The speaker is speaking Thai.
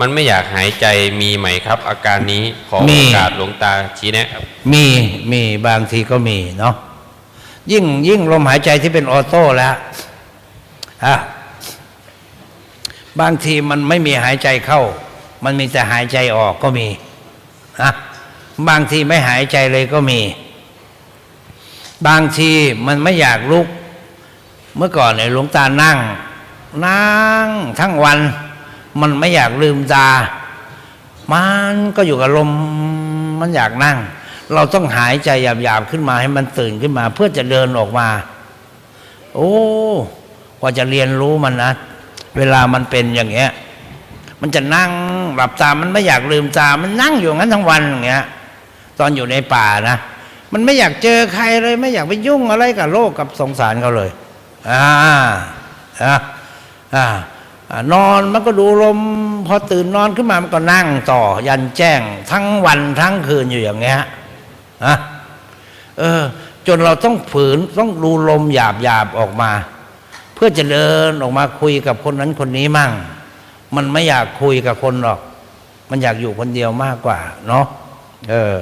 มันไม่อยากหายใจมีไหมครับ อาการนี้ขอมีโอกาสหลวงตาชี้แนะครับ มีมีบางทีก็มีเนาะยิ่งยิ่งลมหายใจที่เป็นออโต้แล้วอะบางทีมันไม่มีหายใจเข้า มันมีแต่หายใจออกก็มีอะบางทีไม่หายใจเลยก็มี บางทีมันไม่อยากลุก เมื่อก่อนเนี่ยหลวงตานั่ง นั่งทั้งวัน มันไม่อยากลืมตา มันก็อยู่กับลมมันอยากนั่ง เราต้องหายใจหยาบๆขึ้นมาให้มันตื่นขึ้นมา เพื่อจะเดินออกมา โอ้กว่าจะเรียนรู้มันนะเวลามันเป็นอย่างเงี้ย มันจะนั่งหลับตา มันไม่อยากลืมตา มันนั่งอยู่งั้นทั้งวันอย่างเงี้ย ตอนอยู่ในป่านะมันไม่อยากเจอใครเลย ไม่อยากไปยุ่งอะไรกับโลกกับสงสารเขาเลย อ่าอ่าอ่าอ่า นอนมันก็ดูลม พอตื่นนอนขึ้นมามันก็นั่งต่อ ยันแจ้ง ทั้งวันทั้งคืนอยู่อย่างเงี้ยอะเออ จนเราต้องฝืนต้องดูลมหยาบหยาบออกมา เพื่อจะเดินออกมาคุยกับคนนั้นคนนี้มั่ง มันไม่อยากคุยกับคนหรอก มันอยากอยู่คนเดียวมากกว่า เนาะเออ